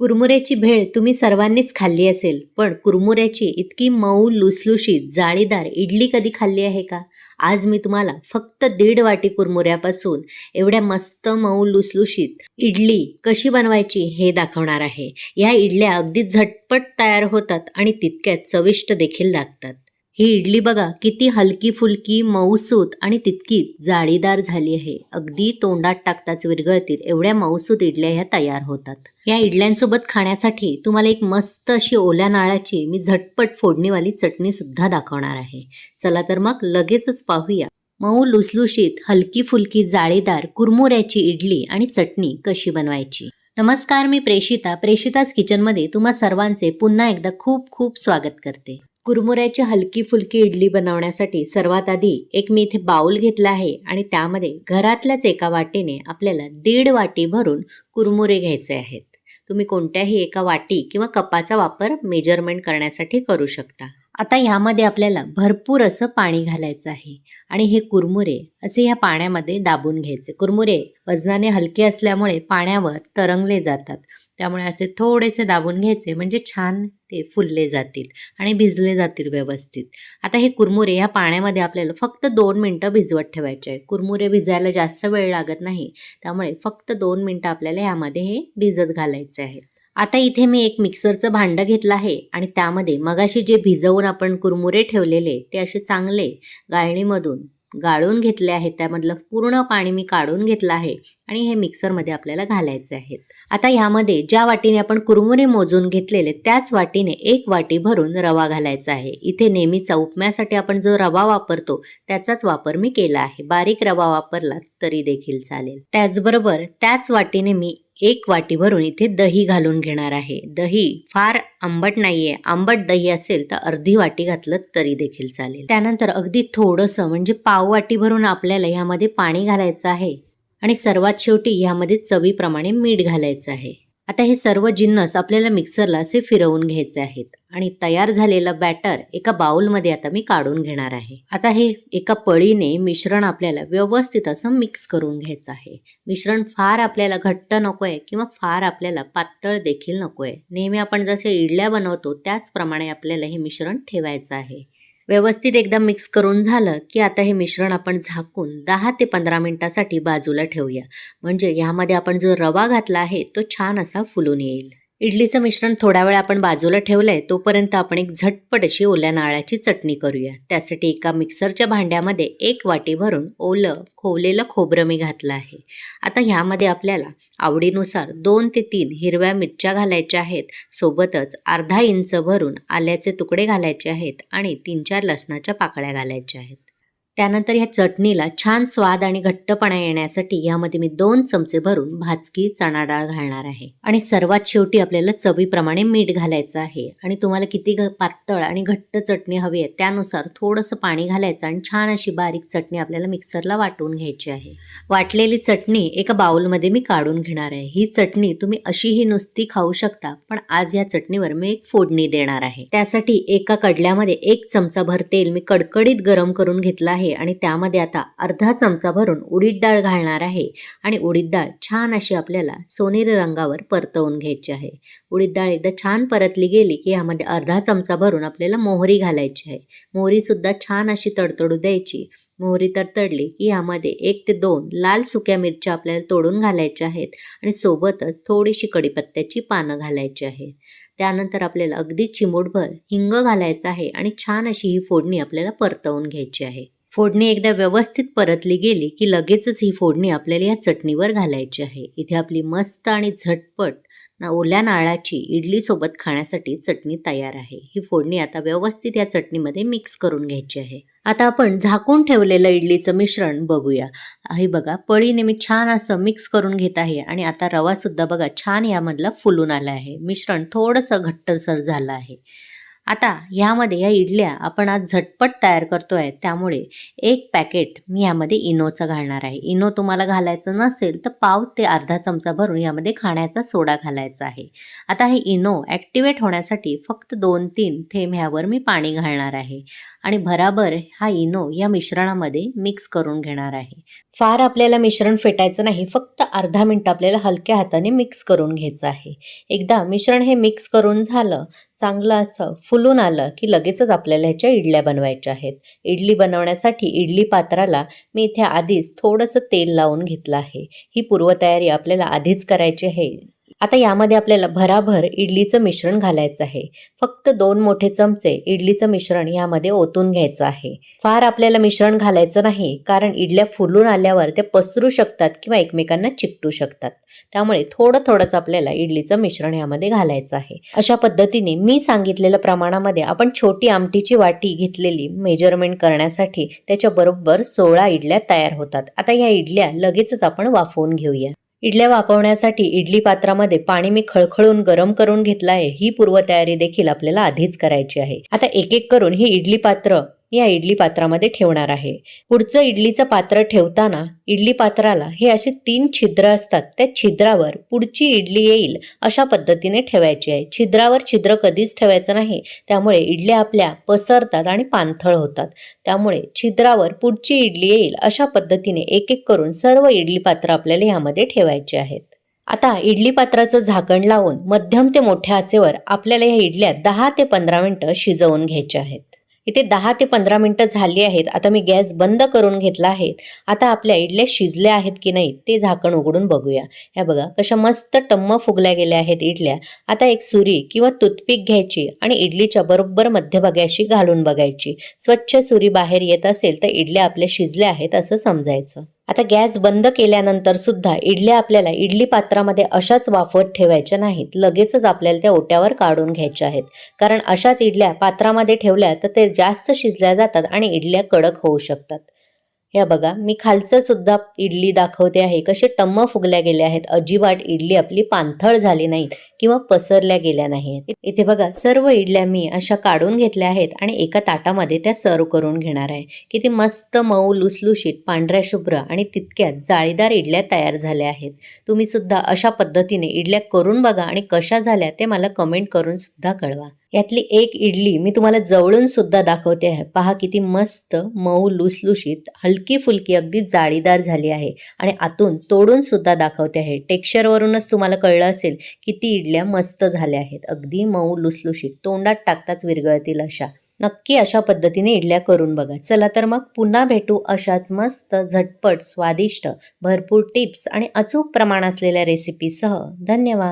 कुरमुऱ्याची भेळ तुम्ही सर्वांनीच खाल्ली असेल पण कुरमुऱ्याची इतकी मऊ लुसलुशीत जाळीदार इडली कधी खाल्ली आहे का? आज मी तुम्हाला फक्त दीड वाटी कुरमुऱ्यापासून एवढ्या मस्त मऊ लुसलुशीत इडली कशी बनवायची हे दाखवणार आहे. या इडल्या अगदी झटपट तयार होतात आणि तितक्यात चविष्ट देखील लागतात. ही इडली बघा किती हलकी फुलकी मऊसूत आणि तितकी जाळीदार झाली आहे. अगदी तोंडात टाकताच विरघळतील एवढ्या मऊसूत इडल्या ह्या तयार होतात. या इडल्यांसोबत खाण्यासाठी तुम्हाला एक मस्त अशी ओल्या नाळाची मी झटपट फोडणीवाली चटणी सुद्धा दाखवणार आहे. चला तर मग लगेचच पाहूया. मऊ लुसलुशीत हलकी फुलकी जाळीदार कुरमुऱ्याची इडली आणि चटणी कशी बनवायची? नमस्कार मी प्रेषिता प्रेषिताच किचनमध्ये तुम्हा सर्वांचे पुन्हा एकदा खूप खूप स्वागत करते. कुरमुऱ्याची हलकी फुलकी इडली बनवण्यासाठी सर्वात आधी एक मी इथे बाऊल घेतला आहे आणि त्यामध्ये घरातल्याच एका वाटीने आपल्याला दीड वाटी भरून कुरमुरे घ्यायचे आहेत. तुम्ही कोणत्याही एका वाटी किंवा कपाचा वापर मेजरमेंट करण्यासाठी करू शकता. आता ह्यामध्ये आपल्याला भरपूर असं पाणी घालायचं आहे. आणि हे कुरमुरे असे ह्या पाण्यामध्ये दाबून घ्यायचे. कुरमुरे वजनाने हलके असल्यामुळे पाण्यावर तरंगले जातात. त्यामुळे असे थोडेसे दाबून घ्यायचे म्हणजे छान ते फुलले जातील आणि भिजले जातील व्यवस्थित. आता हे कुरमुरे ह्या पाण्यामध्ये आपल्याला फक्त दोन मिनटं भिजवत ठेवायचे आहे कुरमुरे भिजायला जास्त वेळ लागत नाही. त्यामुळे फक्त दोन मिनटं आपल्याला ह्यामध्ये हे भिजत घालायचे आहे आता इथे मी एक मिक्सरचं भांडं घेतलं आहे आणि त्यामध्ये मगाशी जे भिजवून आपण कुरमुरे ठेवलेले ते असे चांगले गाळणीमधून गाळून घेतले आहेत. त्यामधलं पूर्ण पाणी मी काढून घेतलं आहे आणि हे मिक्सरमध्ये आपल्याला घालायचे आहेत. आता ह्यामध्ये ज्या वाटीने आपण कुरमुरे मोजून घेतलेले त्याच वाटीने एक वाटी भरून रवा घालायचा आहे. इथे नेहमीचा उपम्यासाठी आपण जो रवा वापरतो त्याचाच वापर मी केला आहे. बारीक रवा वापरला तरी देखील चालेल. त्याचबरोबर त्याच वाटीने मी एक वाटी भरून इथे दही घालून घेणार आहे. दही फार आंबट नाहीये. आंबट दही असेल तर अर्धी वाटी घातलं तरी देखील चालेल. त्यानंतर अगदी थोडंसं म्हणजे पाव वाटी भरून आपल्याला ह्यामध्ये पाणी घालायचं आहे आणि सर्वात शेवटी ह्यामध्ये चवीप्रमाणे मीठ घालायचं आहे. आता हे सर्व जिन्नस आपल्याला मिक्सरला असे फिरवून घ्यायचे आहेत. आणि तयार झालेलं बॅटर एका बाउलमध्ये आता मी काढून घेणार आहे. आता हे एका पळीने मिश्रण आपल्याला व्यवस्थित असं मिक्स करून घ्यायचं आहे. मिश्रण फार आपल्याला घट्ट नको आहे किंवा फार आपल्याला पातळ देखील नको आहे नेहमी आपण जसे इडल्या बनवतो त्याचप्रमाणे आपल्याला हे मिश्रण ठेवायचं आहे. व्यवस्थित एकदा मिक्स करून झालं की आता हे मिश्रण आपण झाकून दहा ते पंधरा मिनटासाठी बाजूला ठेवूया. म्हणजे ह्यामध्ये आपण जो रवा घातला आहे तो छान असा फुलून येईल. इडलीचं मिश्रण थोडा वेळ आपण बाजूला ठेवलं आहे तोपर्यंत आपण एक झटपट अशी ओल्या नारळाची चटणी करूया. त्यासाठी एका मिक्सरच्या भांड्यामध्ये एक वाटी भरून ओलं खोवलेलं खोबरं मी घातलं आहे. आता ह्यामध्ये आपल्याला आवडीनुसार दोन ते तीन हिरव्या मिरच्या घालायच्या आहेत. सोबतच अर्धा इंच भरून आल्याचे तुकडे घालायचे आहेत आणि तीन चार लसणाच्या पाकळ्या घालायच्या आहेत. त्यानंतर ह्या चटणीला छान स्वाद आणि घट्टपणा येण्यासाठी यामध्ये मी दोन चमचे भरून भाजकी चणा डाळ घालणार आहे. आणि सर्वात शेवटी आपल्याला चवीप्रमाणे मीठ घालायचं आहे. आणि तुम्हाला किती घ पातळ आणि घट्ट चटणी हवी आहे त्यानुसार थोडंसं पाणी घालायचं आणि छान अशी बारीक चटणी आपल्याला मिक्सरला वाटून घ्यायची आहे. वाटलेली चटणी एका बाउलमध्ये मी काढून घेणार आहे. ही चटणी तुम्ही अशीही नुसती खाऊ शकता पण आज या चटणीवर मी एक फोडणी देणार आहे. त्यासाठी एका कडल्यामध्ये एक चमचा भर तेल मी कडकडीत गरम करून घेतलं आहे. आणि त्यामध्ये आता अर्धा चमचा भरून उडीद डाळ घालणार आहे आणि उडीद डाळ छान अशी आपल्याला सोनेरी रंगावर परतवून घ्यायची आहे. उडीद डाळ एकदा छान परतली गेली की यामध्ये अर्धा चमचा भरून आपल्याला मोहरी घालायची आहे. मोहरीसुद्धा छान अशी तडतडू द्यायची. मोहरी तडतडली की यामध्ये एक ते दोन लाल सुक्या मिरच्या आपल्याला तोडून घालायच्या आहेत आणि सोबतच थोडीशी कडीपत्त्याची पानं घालायची आहेत. त्यानंतर आपल्याला अगदी चिमूटभर हिंग घालायचं आहे आणि छान अशी ही फोडणी आपल्याला परतवून घ्यायची आहे. फोडणी एकदा व्यवस्थित परतली गेली की लगेचच ही फोडणी आपल्याला या चटणीवर घालायची आहे. इथे आपली मस्त आणि झटपट ना ओल्या नाळाची इडलीसोबत खाण्यासाठी चटणी तयार आहे. ही फोडणी आता व्यवस्थित या चटणीमध्ये मिक्स करून घ्यायची आहे. आता आपण झाकून ठेवलेलं इडलीचं मिश्रण बघूया. हे बघा पळीने मी छान असं मिक्स करून घेत आहे आणि आता रवासुद्धा बघा छान यामधला फुलून आला आहे. मिश्रण थोडंसं घट्टसर झालं आहे. आता ह्यामध्ये या इडल्या आपण आज झटपट तयार करतो आहे त्यामुळे एक पॅकेट मी यामध्ये इनोचा घालणार आहे. इनो तुम्हाला घालायचं नसेल तर पाव ते अर्धा चमचा भरून यामध्ये खाण्याचा सोडा घालायचा आहे. आता हे इनो ॲक्टिवेट होण्यासाठी फक्त दोन तीन थेंब ह्यावर मी पाणी घालणार आहे. आणि भराभर हा इनो या मिश्रणामध्ये मिक्स करून घेणार आहे. फार आपल्याला मिश्रण फेटायचं नाही. फक्त अर्धा मिनटं आपल्याला हलक्या हाताने मिक्स करून घ्यायचं आहे. एकदा मिश्रण हे मिक्स करून झालं चांगलं असं फुल फुलून आलं की लगेचच आपल्याला ह्याच्या इडल्या बनवायच्या आहेत. इडली बनवण्यासाठी इडली पात्राला मी इथे आधीच थोडंसं तेल लावून घेतलं आहे. ही पूर्वतयारी आपल्याला आधीच करायची आहे. आता यामध्ये आपल्याला भराभर इडलीचं मिश्रण घालायचं आहे. फक्त दोन मोठे चमचे इडलीचं मिश्रण यामध्ये ओतून घ्यायचं आहे. फार आपल्याला मिश्रण घालायचं नाही कारण इडल्या फुलून आल्यावर ते पसरू शकतात किंवा एकमेकांना चिकटू शकतात. त्यामुळे थोडं थोडंच आपल्याला इडलीचं मिश्रण यामध्ये घालायचं आहे. अशा पद्धतीने मी सांगितलेल्या प्रमाणामध्ये आपण छोटी आमटीची वाटी घेतलेली मेजरमेंट करण्यासाठी त्याच्याबरोबर सोळा इडल्या तयार होतात. आता या इडल्या लगेचच आपण वाफवून घेऊया. इडल्या वापवण्यासाठी इडली पात्रामध्ये पाणी मी खळखळून गरम करून घेतलं आहे. ही पूर्वतयारी देखील आपल्याला आधीच करायची आहे. आता एक एक करून ही इडली पात्र या इडली पात्रामध्ये ठेवणार आहे. पुढचं इडलीचं पात्र ठेवताना इडली पात्राला हे असे तीन छिद्र असतात. त्या छिद्रावर पुढची इडली येईल अशा पद्धतीने ठेवायची आहे. छिद्रावर छिद्र कधीच ठेवायचं नाही. त्यामुळे इडल्या आपल्या पसरतात आणि पाणथळ होतात. त्यामुळे छिद्रावर पुढची इडली येईल अशा पद्धतीने एक एक करून सर्व इडली पात्र आपल्याला ह्यामध्ये ठेवायचे आहेत. आता इडली पात्राचं झाकण लावून मध्यम ते मोठ्या आचेवर आपल्याला ह्या इडल्या दहा ते पंधरा मिनटं शिजवून घ्यायच्या आहेत. इथे दहा ते पंधरा मिनिटं झाली आहेत. आता मी गॅस बंद करून घेतला आहे. आता आपल्या इडल्या शिजल्या आहेत की नाही ते झाकण उघडून बघूया. ह्या बघा कशा मस्त टम्म फुगल्या गेल्या आहेत इडल्या. आता एक सुरी किंवा तुथपीक घ्यायची आणि इडलीच्या बरोबर मध्यभागी अशी घालून बघायची. स्वच्छ सुरी बाहेर येत असेल तर इडल्या आपल्या शिजल्या आहेत असं समजायचं. आता गॅस बंद केल्यानंतर सुद्धा इडल्या आपल्याला इडली पात्रामध्ये अशाच वाफवत ठेवायच्या नाहीत. लगेचच आपल्याला त्या ओट्यावर काढून घ्यायच्या आहेत. कारण अशाच इडल्या पात्रामध्ये ठेवल्या तर ते जास्त शिजल्या जातात आणि इडल्या कडक होऊ शकतात. या बघा मी खालचं सुद्धा इडली दाखवते आहे. कसे टम्म फुगल्या गेल्या आहेत. अजिबात इडली आपली पाणथळ झाली नाहीत किंवा पसरल्या गेल्या नाहीत. इथे बघा सर्व इडल्या मी अशा काढून घेतल्या आहेत आणि एका ताटामध्ये त्या सर्व करून घेणार आहे. किती मस्त मऊ लुसलुशीत पांढऱ्या शुभ्र आणि तितक्यात जाळीदार इडल्या तयार झाल्या आहेत. तुम्ही सुद्धा अशा पद्धतीने इडल्या करून बघा आणि कशा झाल्या ते मला कमेंट करून सुद्धा कळवा. यातली एक इडली मी तुम्हाला जवळून सुद्धा दाखवते आहे. पहा किती मस्त मऊ लुसलुशीत हलकी फुलकी अगदी जाळीदार झाली आहे. आणि आतून तोडून सुद्धा दाखवते आहे. टेक्स्चरवरूनच तुम्हाला कळलं असेल किती इडल्या मस्त झाल्या आहेत. अगदी मऊ लुसलुशीत तोंडात टाकताच विरगळतील अशा. नक्की अशा पद्धतीने इडल्या करून बघा. चला तर मग पुन्हा भेटू अशाच मस्त झटपट स्वादिष्ट भरपूर टिप्स आणि अचूक प्रमाण असलेल्या रेसिपीसह. धन्यवाद.